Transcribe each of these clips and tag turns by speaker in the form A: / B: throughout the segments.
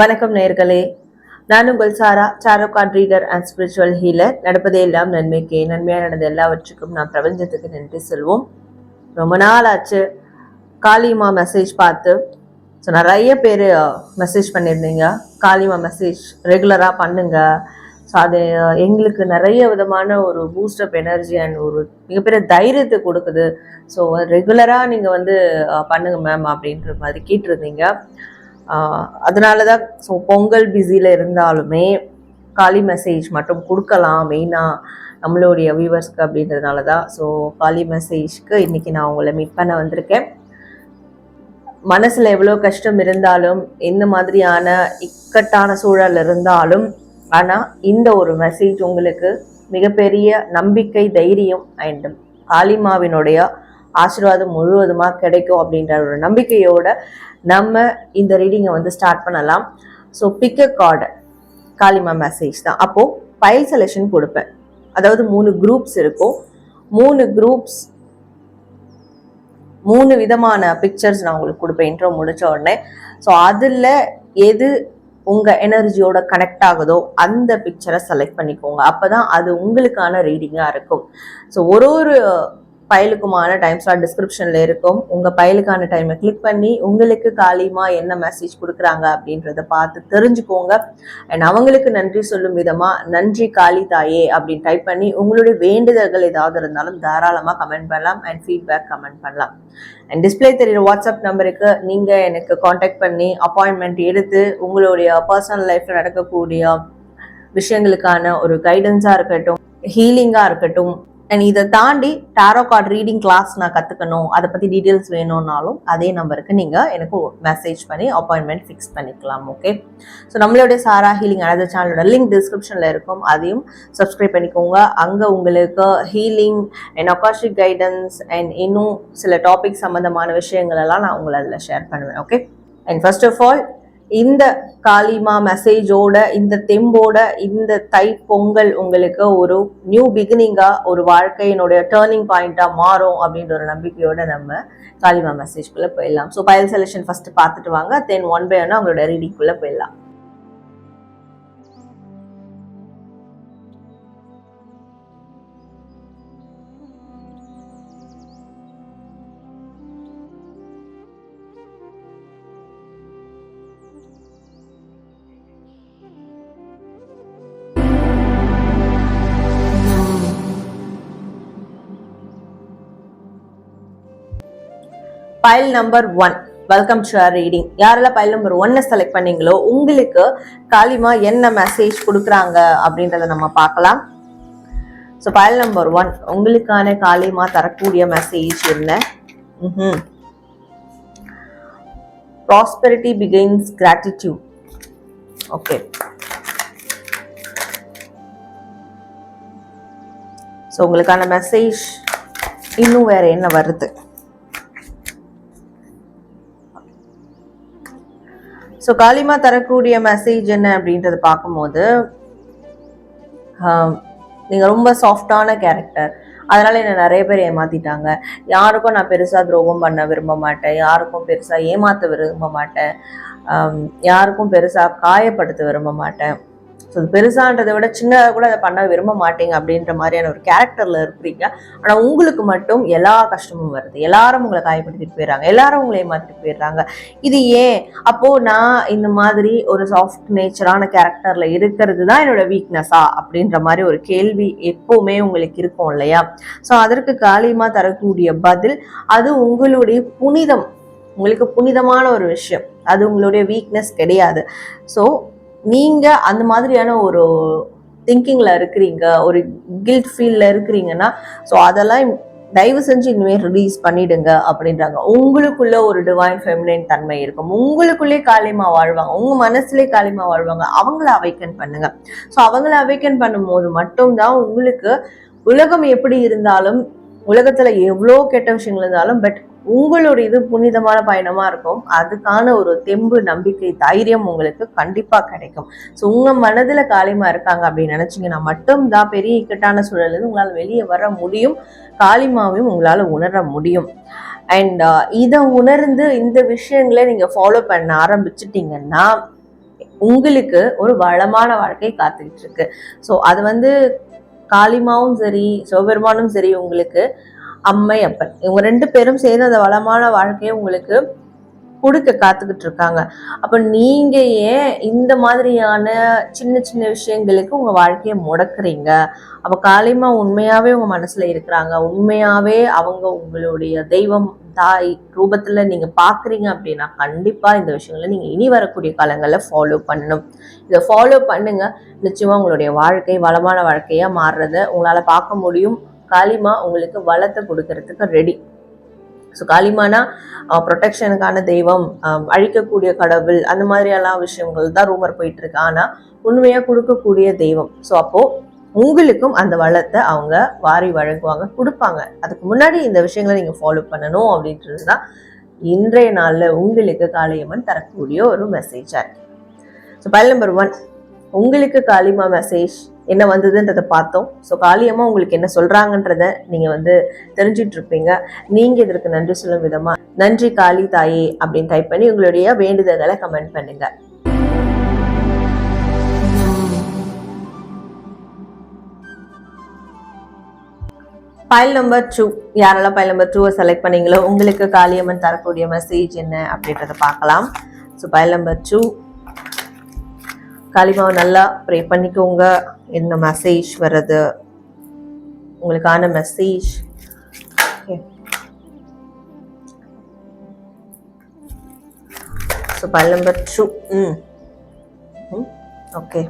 A: வணக்கம் நேர்களே. நான் உங்கள் Sara Saro card reader and spiritual healer நடப்பதே எல்லாம் நன்மைக்கே. நன்மையாக நடந்த எல்லாவற்றுக்கும் நான் பிரபஞ்சத்துக்கு நன்றி சொல்வோம். ரொம்ப நாள் ஆச்சு காளிமா மெசேஜ் பார்த்து. ஸோ நிறைய பேர் மெசேஜ் பண்ணியிருந்தீங்க. காளிமா மெசேஜ் ரெகுலராக பண்ணுங்க. ஸோ அது எங்களுக்கு நிறைய விதமான ஒரு பூஸ்ட் அப் எனர்ஜி அண்ட் ஒரு மிகப்பெரிய தைரியத்தை கொடுக்குது. ஸோ ரெகுலராக நீங்கள் வந்து பண்ணுங்கள் பண்ணுங்க மேம் அப்படின்ற மாதிரி கேட்டிருந்தீங்க. அதனால தான் ஸோ பொங்கல் பிஸியில் இருந்தாலுமே காலி மெசேஜ் மட்டும் கொடுக்கலாம். மெயினாக நம்மளுடைய வியூவர்ஸ்க்கு அப்படின்றதுனால தான் ஸோ காலி மெசேஜ்க்கு இன்றைக்கி நான் உங்களை மீட் பண்ண வந்திருக்கேன். மனசில் எவ்வளோ கஷ்டம் இருந்தாலும் எந்த மாதிரியான இக்கட்டான சூழல் இருந்தாலும் ஆனால் இந்த ஒரு மெசேஜ் உங்களுக்கு மிகப்பெரிய நம்பிக்கை தைரியம் அண்ட் காளிமாவினுடைய ஆசீர்வாதம் முழுவதுமாக கிடைக்கும் அப்படின்ற ஒரு நம்பிக்கையோட நம்ம இந்த ரீடிங்கை வந்து ஸ்டார்ட் பண்ணலாம். ஸோ பிக்க கார்டு காளிமா மெசேஜ் தான். அப்போது பைல் செலெக்ஷன் கொடுப்பேன். அதாவது மூணு குரூப்ஸ் இருக்கும். மூணு குரூப்ஸ் மூணு விதமான பிக்சர்ஸ் நான் உங்களுக்கு கொடுப்பேன். இன்ட்ரோ முடிச்ச உடனே. ஸோ அதில் எது உங்கள் எனர்ஜியோட கனெக்ட் ஆகுதோ அந்த பிக்சரை செலக்ட் பண்ணிக்கோங்க. அப்போ தான் அது உங்களுக்கான ரீடிங்காக இருக்கும். ஸோ ஒரு ஒரு ஃபைலுக்குமான டைம் ஸ்லாட் டிஸ்கிரிப்ஷனில் இருக்கும். உங்கள் ஃபைலுக்கான டைமை கிளிக் பண்ணி உங்களுக்கு காலியமாக என்ன மெசேஜ் கொடுக்குறாங்க அப்படின்றத பார்த்து தெரிஞ்சுக்கோங்க. அண்ட் அவங்களுக்கு நன்றி சொல்லும் விதமாக நன்றி காளி தாயே அப்படின்னு டைப் பண்ணி உங்களுடைய வேண்டுதல்கள் ஏதாவது இருந்தாலும் தாராளமாக கமெண்ட் பண்ணலாம் அண்ட் ஃபீட்பேக் கமெண்ட் பண்ணலாம். அண்ட் டிஸ்பிளே தெரியுற வாட்ஸ்அப் நம்பருக்கு நீங்கள் எனக்கு காண்டாக்ட் பண்ணி அப்பாயின்மெண்ட் எடுத்து உங்களுடைய பர்சனல் லைஃப்பில் நடக்கக்கூடிய விஷயங்களுக்கான ஒரு கைடன்ஸாக இருக்கட்டும் ஹீலிங்காக இருக்கட்டும் அண்ட் இதை தாண்டி டாரோ கார்டு ரீடிங் கிளாஸ் நான் கற்றுக்கணும் அதை பற்றி டீட்டெயில்ஸ் வேணும்னாலும் அதே நம்பருக்கு நீங்கள் எனக்கு மெசேஜ் பண்ணி அப்பாயின்மெண்ட் ஃபிக்ஸ் பண்ணிக்கலாம் ஓகே ஸோ நம்மளுடைய சாரா ஹீலிங் அனதர் சேனலோட லிங்க் டிஸ்கிரிப்ஷனில் இருக்கும். அதையும் சப்ஸ்கிரைப் பண்ணிக்கோங்க. அங்கே உங்களுக்கு healing and akashic guidance and இன்னும் சில டாபிக் சம்மந்தமான விஷயங்கள் எல்லாம் நான் உங்களை அதில் ஷேர் பண்ணுவேன் okay and first of all இந்த காளிமா மெசேஜோட இந்த தெம்போட இந்த தை பொங்கல் உங்களுக்கு ஒரு நியூ பிகினிங்கா ஒரு வாழ்க்கையினுடைய டேர்னிங் பாயிண்டா மாறும் அப்படின்ற ஒரு நம்பிக்கையோட நம்ம காளிமா மெசேஜ்குள்ள போயிடலாம். ஸோ பயல் செலெக்ஷன் ஃபர்ஸ்ட் பார்த்துட்டு வாங்க. தென் ஒன் பை ஒன் அவங்களோட ரீடிங்குள்ள போயிடலாம். File number one welcome to our reading யாரெல்லாம் பைல் நம்பர் ஒன்னை செலக்ட் பண்ணீங்களோ உங்களுக்கு காலிமா என்ன மெசேஜ் கொடுக்குறாங்க அப்படின்றத நம்ம பார்க்கலாம். ஸோ பைல் நம்பர் ஒன் உங்களுக்கான காலிமா தரக்கூடிய மெசேஜ் என்ன? ம் prosperity begins gratitude okay so உங்களுக்கான மெசேஜ் இன்னும் வேற என்ன வருது? ஸோ காளிமா தரக்கூடிய மெசேஜ் என்ன அப்படின்றத பார்க்கும்போது நீங்கள் ரொம்ப சாஃப்டான கேரக்டர் அதனால் என்னை நிறைய பேர் ஏமாத்திட்டாங்க. யாருக்கும் நான் பெருசாக துரோகம் பண்ண விரும்ப மாட்டேன். யாருக்கும் பெருசாக ஏமாற்ற விரும்ப மாட்டேன். யாருக்கும் பெருசாக காயப்படுத்த விரும்ப மாட்டேன். ஸோ பெருசான்றதை விட சின்னதாக கூட அதை பண்ண விரும்ப மாட்டீங்க அப்படின்ற மாதிரியான ஒரு கேரக்டரில் இருக்கிறீங்க. ஆனால் உங்களுக்கு மட்டும் எல்லா கஷ்டமும் வருது. எல்லாரும் உங்களை காயப்படுத்திட்டு போயிடுறாங்க. எல்லாரும் உங்களை மாற்றிட்டு போயிடுறாங்க. இது ஏன்? அப்போது நான் இந்த மாதிரி ஒரு சாஃப்ட் நேச்சரான கேரக்டரில் இருக்கிறது தான் என்னோட வீக்னஸா அப்படின்ற மாதிரி ஒரு கேள்வி எப்போவுமே உங்களுக்கு இருக்கும் இல்லையா? ஸோ அதற்கு காலியமாக தரக்கூடிய பதில் அது உங்களுடைய புனிதம். உங்களுக்கு புனிதமான ஒரு விஷயம். அது உங்களுடைய வீக்னஸ் கிடையாது. ஸோ நீங்கள் அந்த மாதிரியான ஒரு திங்கிங்கில் இருக்கிறீங்க ஒரு கில்ட் ஃபீல்டில் இருக்கிறீங்கன்னா ஸோ அதெல்லாம் தயவு செஞ்சு இனிமேல் ரிலீஸ் பண்ணிடுங்க அப்படின்றாங்க. உங்களுக்குள்ள ஒரு டிவைன் ஃபெமினைன் தன்மை இருக்கும். உங்களுக்குள்ளே காளிமா வாழ்வாங்க. உங்க மனசுலே காளிமா வாழ்வாங்க. அவங்கள அவைக்கன் பண்ணுங்க. ஸோ அவங்கள அவைக்கன் பண்ணும்போது மட்டும்தான் உங்களுக்கு உலகம் எப்படி இருந்தாலும் உலகத்துல எவ்வளோ கெட்ட விஷயங்கள் இருந்தாலும் பட் உங்களுடைய இது புனிதமான பயணமா இருக்கும். அதுக்கான ஒரு தெம்பு நம்பிக்கை தைரியம் உங்களுக்கு கண்டிப்பா கிடைக்கும். ஸோ உங்க மனதுல காளிமா இருக்காங்க அப்படின்னு நினைச்சீங்கன்னா மட்டும்தான் பெரிய இக்கட்டான சூழல்ல இருந்து உங்களால வெளியே வர முடியும். காளிமாவையும் உங்களால உணர முடியும். அண்ட் uh, இதை உணர்ந்து இந்த விஷயங்களை நீங்க ஃபாலோ பண்ண ஆரம்பிச்சிட்டிங்கன்னா உங்களுக்கு ஒரு வளமான வாழ்க்கை காத்துக்கிட்டு இருக்கு. ஸோ அது வந்து காளிமாவும் சரி சிவபெருமானும் சரி உங்களுக்கு அம்மை அப்பன். இவங்க ரெண்டு பேரும் சேர்ந்து அந்த வளமான வாழ்க்கையை உங்களுக்கு கொடுக்க காத்துக்கிட்டு இருக்காங்க. அப்ப நீங்க ஏன் இந்த மாதிரியான சின்ன சின்ன விஷயங்களுக்கு உங்க வாழ்க்கையை முடக்குறீங்க? அப்ப காளிமா உண்மையாவே உங்க மனசுல இருக்கிறாங்க. உண்மையாவே அவங்க உங்களுடைய தெய்வம் தாய் ரூபத்துல நீங்க பாக்குறீங்க அப்படின்னா கண்டிப்பா இந்த விஷயங்களை நீங்க இனி வரக்கூடிய காலங்களில் ஃபாலோ பண்ணணும். இதை ஃபாலோ பண்ணுங்க. நிச்சயமா உங்களுடைய வாழ்க்கை வளமான வாழ்க்கையா மாறுறத உங்களால பார்க்க முடியும். காளிமா உங்களுக்கு வளத்தை கொடுக்கறதுக்கு ரெடி ஸோ காளிமானா ப்ரொடெக்ஷனுக்கான தெய்வம் அழிக்கக்கூடிய கடவுள் அந்த மாதிரியெல்லாம் விஷயங்கள் தான் ரூமர் போயிட்டு இருக்கு ஆனால் உண்மையாக கொடுக்கக்கூடிய தெய்வம். ஸோ அப்போ உங்களுக்கும் அந்த வளத்தை அவங்க வாரி வழங்குவாங்க கொடுப்பாங்க. அதுக்கு முன்னாடி இந்த விஷயங்களை நீங்கள் ஃபாலோ பண்ணணும் அப்படின்றது தான் இன்றைய நாளில் உங்களுக்கு காளியம்மன் தரக்கூடிய ஒரு மெசேஜாக இருக்கு. ஸோ பைல் நம்பர் ஒன் உங்களுக்கு காளிமா மெசேஜ் என்ன வந்ததுன்றதை பார்த்தோம். ஸோ காளியம்மா உங்களுக்கு என்ன சொல்றாங்கன்றத நீங்க வந்து தெரிஞ்சிட்டு இருப்பீங்க நீங்க இதற்கு நன்றி சொல்லும் விதமா நன்றி காளி தாயே அப்படின்னு டைப் பண்ணி உங்களுடைய வேண்டுதல்களை கமெண்ட் பண்ணுங்க. ஃபைல் நம்பர் டூ யாரெல்லாம் ஃபைல் நம்பர் டூவை செலக்ட் பண்ணீங்களோ உங்களுக்கு காளியம்மன் தரக்கூடிய மெசேஜ் என்ன அப்படின்றத பார்க்கலாம். ஸோ ஃபைல் நம்பர் டூ காளிமாவை நல்லா ப்ரே பண்ணிக்கோங்க. என்ன மெசேஜ் வர்றது? உங்களுக்கான message so file number two hmm. Okay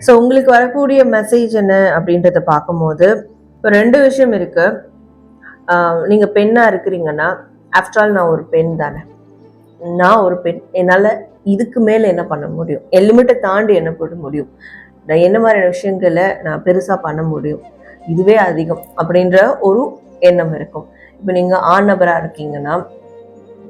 A: so உங்களுக்கு வரக்கூடிய மெசேஜ் என்ன அப்படின்றத பார்க்கும்போது இப்போ ரெண்டு விஷயம் இருக்குது நீங்கள் பெண்ணாக இருக்கிறீங்கன்னா ஆஃப்டர் ஆல் நான் ஒரு பெண் தானே. நான் ஒரு பெண். என்னால் இதுக்கு மேலே என்ன பண்ண முடியும்? என் லிமிட்டை தாண்டி என்ன பண்ண முடியும்? நான் என்ன மாதிரியான விஷயங்களை நான் பெருசாக பண்ண முடியும்? இதுவே அதிகம் அப்படின்ற ஒரு எண்ணம் இருக்கும். இப்போ நீங்கள் ஆண் நபராக இருக்கீங்கன்னா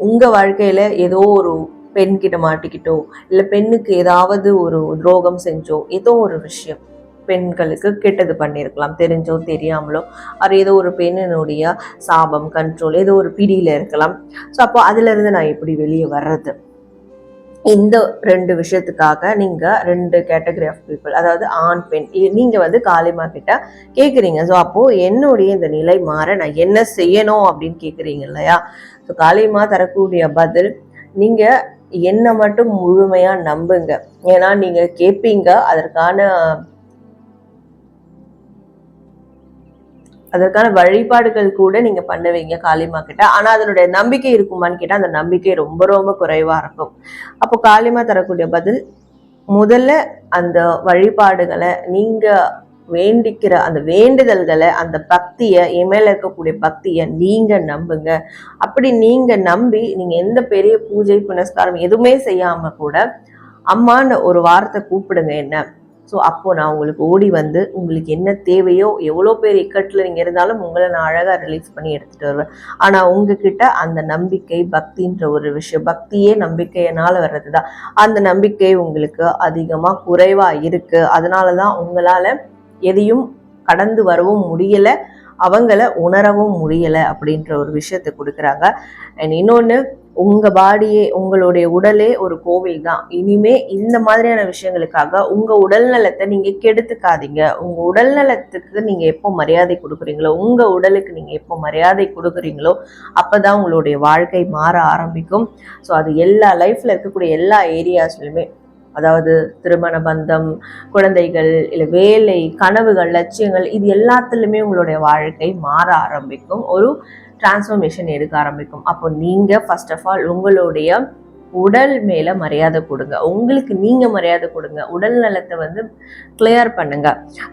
A: உங்கள் வாழ்க்கையில் ஏதோ ஒரு பெண்கிட்ட மாட்டிக்கிட்டோ இல்லை பெண்ணுக்கு ஏதாவது ஒரு துரோகம் செஞ்சோ ஏதோ ஒரு விஷயம். பெண்களுக்கு கெட்டது பண்ணியிருக்கலாம். தெரிஞ்சோ தெரியாமலோ. அது ஏதோ ஒரு பெண்ணினுடைய சாபம் கண்ட்ரோல் ஏதோ ஒரு பிடியில் இருக்கலாம். ஸோ அப்போ அதுலேருந்து நான் எப்படி வெளியே வர்றது? இந்த ரெண்டு விஷயத்துக்காக நீங்கள் ரெண்டு கேட்டகரி ஆஃப் பீப்புள் அதாவது ஆண் பெண் இ- வந்து காளிமா கிட்ட கேட்குறீங்க ஸோ அப்போது என்னுடைய இந்த நிலை மாற நான் என்ன செய்யணும் அப்படின்னு கேட்குறீங்க இல்லையா? ஸோ காளிமா தரக்கூடிய பதில் நீங்கள் என்னை மட்டும் முழுமையாக நம்புங்க. ஏன்னா நீங்கள் கேட்பீங்க அதற்கான அதற்கான வழிபாடுகள் கூட நீங்க பண்ணுவீங்க காளிமா கிட்ட. ஆனா அதனுடைய நம்பிக்கை இருக்குமான்னு கேட்டா அந்த நம்பிக்கை ரொம்ப ரொம்ப குறைவா இருக்கும். அப்போ காளிமா தரக்கூடிய பதில் முதல்ல அந்த வழிபாடுகளை நீங்க வேண்டிக்கிற அந்த வேண்டுதல்களை அந்த பக்தியை என் மேல இருக்கக்கூடிய பக்தியை நீங்க நம்புங்க. அப்படி நீங்க நம்பி நீங்க எந்த பெரிய பூஜை புனஸ்காரம் எதுவுமே செய்யாம கூட அம்மான்னு ஒரு வார்த்தை கூப்பிடுங்க என்ன? ஸோ அப்போ நான் உங்களுக்கு ஓடி வந்து உங்களுக்கு என்ன தேவையோ எவ்வளோ பேர் இக்கட்டில் நீங்கள் இருந்தாலும் உங்களை நான் அழகாக ரிலீஸ் பண்ணி எடுத்துகிட்டு வருவேன். ஆனால் உங்ககிட்ட அந்த நம்பிக்கை பக்தின்ற ஒரு விஷயம் பக்தியே நம்பிக்கையினால் வர்றது தான் அந்த நம்பிக்கை உங்களுக்கு அதிகமாக குறைவாக இருக்குது அதனால தான் உங்களால் எதையும் கடந்து வரவும் முடியலை. அவங்கள உணரவும் முடியலை அப்படின்ற ஒரு விஷயத்தை கொடுக்குறாங்க. அண்ட் இன்னொன்று உங்கள் பாடியே உங்களுடைய உடலே ஒரு கோவில் தான். இனிமே இந்த மாதிரியான விஷயங்களுக்காக உங்கள் உடல் நலத்தை நீங்கள் கெடுத்துக்காதீங்க. உங்கள் உடல் நலத்துக்கு நீங்கள் எப்போ மரியாதை கொடுக்குறீங்களோ உங்கள் உடலுக்கு நீங்கள் எப்போ மரியாதை கொடுக்குறீங்களோ அப்போ தான் உங்களுடைய வாழ்க்கை மாற ஆரம்பிக்கும். ஸோ அது எல்லா லைஃப்பில் இருக்கக்கூடிய எல்லா ஏரியாஸ்லையுமே அதாவது திருமண பந்தம் குழந்தைகள் இல்லை வேலை கனவுகள் லட்சியங்கள் இது எல்லாத்துலேயுமே உங்களுடைய வாழ்க்கை மாற ஆரம்பிக்கும். ஒரு டிரான்ஸ்ஃபர்மேஷன் எடுக்க ஆரம்பிக்கும். அப்போ நீங்கள் ஃபர்ஸ்ட் ஆஃப் ஆல் உங்களுடைய உடல் மேல மரியாதை கொடுங்க. உங்களுக்கு நீங்க மரியாதை கொடுங்க. உடல் நலத்தை வந்து கிளியர் பண்ணுங்க.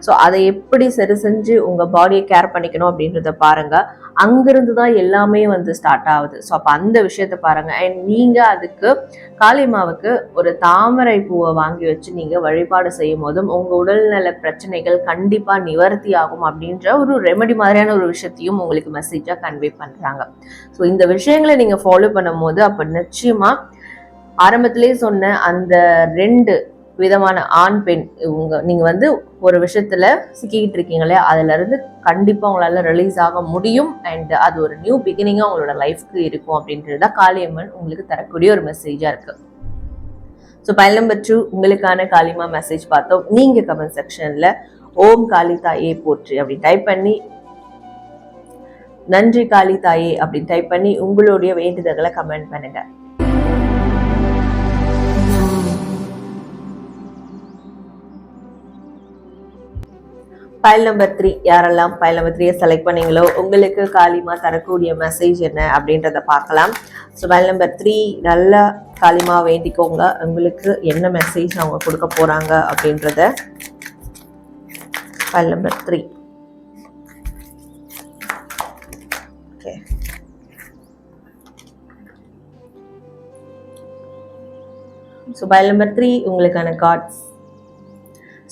A: ஸோ அதை எப்படி சரி செஞ்சு உங்க பாடியை கேர் பண்ணிக்கணும் அப்படின்றத பாருங்க. அங்கிருந்து தான் எல்லாமே வந்து ஸ்டார்ட் ஆகுது. ஸோ அப்போ அந்த விஷயத்த பாருங்க. அண்ட் நீங்க அதுக்கு காளிமாவுக்கு ஒரு தாமரை பூவை வாங்கி வச்சு நீங்க வழிபாடு செய்யும் போதும் உங்க உடல்நல பிரச்சனைகள் கண்டிப்பா நிவர்த்தி ஆகும் அப்படின்ற ஒரு ரெமெடி மாதிரியான ஒரு விஷயத்தையும் உங்களுக்கு மெசேஜாக கன்வே பண்ணுறாங்க ஸோ இந்த விஷயங்களை நீங்க ஃபாலோ பண்ணும்போது அப்போ நிச்சயமா ஆரம்பத்திலே சொன்ன அந்த ரெண்டு விதமான ஆண் பெண் இவங்க நீங்கள் வந்து ஒரு விஷயத்தில் சிக்கிக்கிட்டு இருக்கீங்களே அதுலேருந்து கண்டிப்பாக உங்களால் ரிலீஸ் ஆக முடியும். அண்ட் அது ஒரு நியூ பிகினிங்காக உங்களோட லைஃப்க்கு இருக்கும் அப்படின்றது தான் காளியம்மன் உங்களுக்கு தரக்கூடிய ஒரு மெசேஜாக இருக்குது ஸோ பயல் நம்பர் டூ உங்களுக்கான காளிமா மெசேஜ் பார்த்தோம். நீங்கள் கமெண்ட் செக்ஷனில் ஓம் காளி தாயே போற்று அப்படி டைப் பண்ணி நன்றி காளி தாயே அப்படின்னு டைப் பண்ணி உங்களுடைய வேண்டுதல்களை கமெண்ட் பண்ணுங்க. ஃபைல் நம்பர் த்ரீ யாரெல்லாம் ஃபைல் நம்பர் த்ரீயை செலக்ட் பண்ணீங்களோ உங்களுக்கு காலிமா தரக்கூடிய மெசேஜ் என்ன அப்படின்றத பார்க்கலாம். ஸோ ஃபைல் நம்பர் த்ரீ நல்லா காலிமா வேண்டிக்கோங்க. உங்களுக்கு என்ன மெசேஜ் அவங்க கொடுக்க போகிறாங்க அப்படின்றத. File number three okay so file number three உங்களுக்கான கார்ட்ஸ்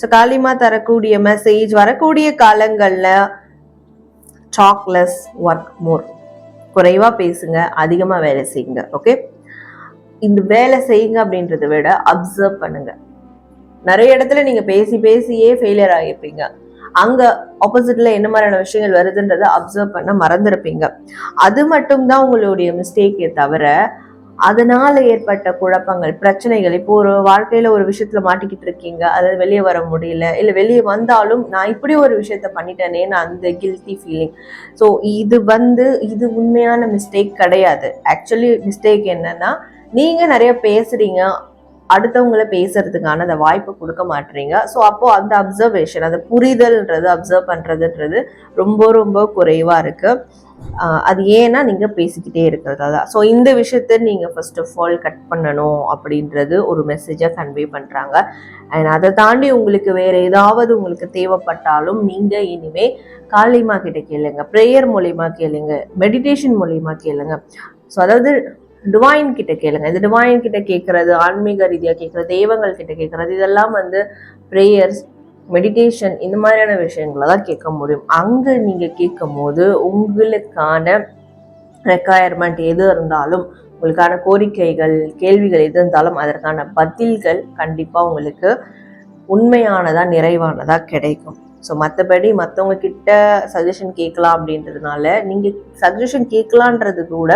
A: ஸோ காளிமா தரக்கூடிய மெசேஜ் வரக்கூடிய காலங்களில் டாக்லெஸ் ஒர்க் மோர் குறைவாக பேசுங்க அதிகமாக வேலை செய்யுங்க ஓகே இந்த வேலை செய்யுங்க அப்படின்றத விட அப்சர்வ் பண்ணுங்க. நிறைய இடத்துல நீங்கள் பேசி பேசியே ஃபெயிலியர் ஆகியிருப்பீங்க அங்கே ஆப்போசிட்டில் என்ன மாதிரியான விஷயங்கள் வருதுன்றதை அப்சர்வ் பண்ண மறந்துருப்பீங்க. அது மட்டும்தான் உங்களுடைய மிஸ்டேக்கே தவிர அதனால ஏற்பட்ட குழப்பங்கள் பிரச்சனைகள். இப்போ ஒரு வாழ்க்கையில ஒரு விஷயத்துல மாட்டிக்கிட்டு இருக்கீங்க. அதாவது வெளியே வர முடியல. இல்ல வெளியே வந்தாலும் நான் இப்படி ஒரு விஷயத்த பண்ணிட்டேனேன்னு அந்த கில்ட்டி ஃபீலிங் ஸோ இது வந்து இது உண்மையான மிஸ்டேக் கிடையாது. ஆக்சுவலி மிஸ்டேக் என்னன்னா நீங்க நிறைய பேசுறீங்க. அடுத்தவங்களை பேசுறதுக்கான அந்த வாய்ப்பு கொடுக்க மாட்டீங்க. ஸோ அப்போ அந்த அப்சர்வேஷன் அந்த புரிதல்ன்றது அப்சர்வ் பண்றதுன்றது ரொம்ப ரொம்ப குறைவா இருக்கு. அது ஏன்னா நீங்க பேசிக்கிட்டே இருக்கிறதா தான் ஸோ இந்த விஷயத்த நீங்க ஃபர்ஸ்ட் ஆஃப் ஆல் கட் பண்ணணும் அப்படின்றது ஒரு மெசேஜாக கன்வே பண்றாங்க. அண்ட் அதை தாண்டி உங்களுக்கு வேற ஏதாவது உங்களுக்கு தேவைப்பட்டாலும் நீங்க இனிமே காளிமா கிட்ட கேளுங்க. ப்ரேயர் மூலியமா கேளுங்க. மெடிடேஷன் மூலியமா கேளுங்க. ஸோ அதாவது டிவைன் கிட்ட கேளுங்க. இது டிவைன் கிட்ட கேட்கறது ஆன்மீக ரீதியாக கேட்கறது தெய்வங்கள் கிட்ட கேட்கறது இதெல்லாம் வந்து ப்ரேயர்ஸ் மெடிடேஷன் இந்த மாதிரியான விஷயங்களை தான் கேட்க முடியும். அங்கே நீங்கள் கேட்கும் போது உங்களுக்கான ரெக்குவயர்மெண்ட் எது இருந்தாலும் உங்களுக்கான கோரிக்கைகள் கேள்விகள் எது இருந்தாலும் அதற்கான பதில்கள் கண்டிப்பாக உங்களுக்கு உண்மையானதாக நிறைவானதாக கிடைக்கும். ஸோ மற்றபடி மற்றவங்க கிட்ட சஜஷன் கேட்கலாம் அப்படின்றதுனால நீங்கள் சஜஷன் கேட்கலான்றது கூட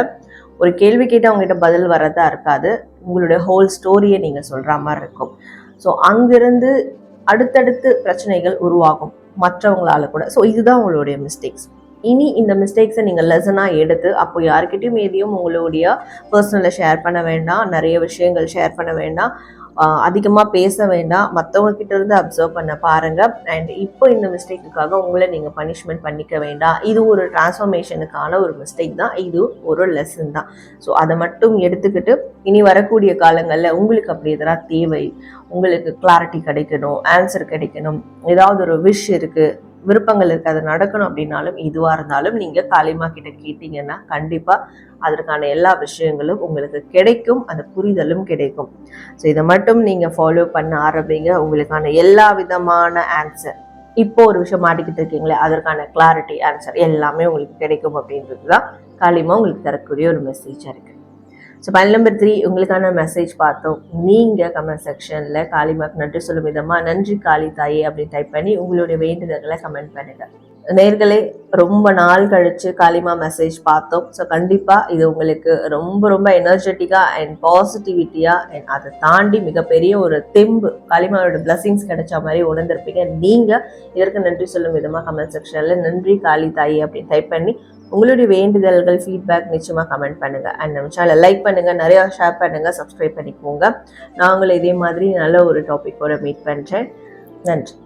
A: ஒரு கேள்வி கேட்டு அவங்ககிட்ட பதில் வரதா இருக்காது. உங்களுடைய ஹோல் ஸ்டோரியை நீங்கள் சொல்கிற மாதிரி இருக்கும். ஸோ அங்கிருந்து அடுத்தடுத்து பிரச்சனைகள் உருவாகும். மற்றவங்களால கூட. ஸோ இதுதான் உங்களுடைய மிஸ்டேக்ஸ் இனி இந்த மிஸ்டேக்ஸை நீங்கள் லெசனாக எடுத்து அப்போ யாருக்கிட்டையும் எதையும் உங்களுடைய பர்சனலை ஷேர் பண்ண வேண்டாம். நிறைய விஷயங்கள் ஷேர் பண்ண வேண்டாம். அதிகமாக பேச வேண்டாம். மற்றவங்க கிட்ட இருந்து அப்சர்வ் பண்ண பாருங்க. அண்ட் இப்போ இந்த மிஸ்டேக்குக்காக உங்களை நீங்கள் பனிஷ்மெண்ட் பண்ணிக்க வேண்டாம். இது ஒரு டிரான்ஸ்ஃபர்மேஷனுக்கான ஒரு மிஸ்டேக் தான். இது ஒரு லெசன் தான். ஸோ அதை மட்டும் எடுத்துக்கிட்டு இனி வரக்கூடிய காலங்களில் உங்களுக்கு அப்படி எதனா தேவை? உங்களுக்கு கிளாரிட்டி கிடைக்கணும் ஆன்சர் கிடைக்கணும். ஏதாவது ஒரு விஷ் இருக்குது விருப்பங்கள் இருக்குது அது நடக்கணும் அப்படின்னாலும் இதுவாக இருந்தாலும் நீங்கள் காளிமா கிட்ட கேட்டீங்கன்னா கண்டிப்பாக அதற்கான எல்லா விஷயங்களும் உங்களுக்கு கிடைக்கும். அந்த புரிதலும் கிடைக்கும். ஸோ இதை மட்டும் நீங்கள் ஃபாலோ பண்ண ஆரம்பிங்க. உங்களுக்கான எல்லா விதமான ஆன்சர் இப்போ ஒரு விஷயம் மாட்டிக்கிட்டு இருக்கீங்களே அதற்கான கிளாரிட்டி ஆன்சர் எல்லாமே உங்களுக்கு கிடைக்கும் அப்படின்றது தான் காளிமா உங்களுக்கு தரக்கூடிய ஒரு மெசேஜாக இருக்குது ஸோ பயன் நம்பர் த்ரீ உங்களுக்கான மெசேஜ் பார்த்தோம். நீங்கள் கமெண்ட் செக்ஷனில் காளிமாக்கு நன்றி சொல்லும் விதமாக நன்றி காளி தாயே அப்படின்னு டைப் பண்ணி உங்களுடைய வேண்டுதல்களை கமெண்ட் பண்ணுங்கள் நேர்களே ரொம்ப நாள் கழித்து காளிமா மெசேஜ் பார்த்தோம். ஸோ கண்டிப்பாக இது உங்களுக்கு ரொம்ப ரொம்ப எனர்ஜெட்டிக்காக அண்ட் பாசிட்டிவிட்டியாக அண்ட் அதை தாண்டி மிகப்பெரிய ஒரு தெம்பு காளிமாவோட பிளஸ்ஸிங்ஸ் கிடைச்ச மாதிரி உணர்ந்திருப்பீங்க. நீங்கள் இதற்கு நன்றி சொல்லும் விதமாக கமெண்ட் செக்ஷனில் நன்றி காளி தாயி அப்படின்னு டைப் பண்ணி உங்களுடைய வேண்டுதல்கள் ஃபீட்பேக் நிச்சயமாக கமெண்ட் பண்ணுங்கள் அண்ட் நம்ம சேனலை லைக் பண்ணுங்கள் நிறையா ஷேர் பண்ணுங்கள் சப்ஸ்கிரைப் பண்ணிக்கோங்க. நாங்களும் இதே மாதிரி நல்ல ஒரு டாப்பிக்கோடு மீட் பண்ணுறேன் நன்றி.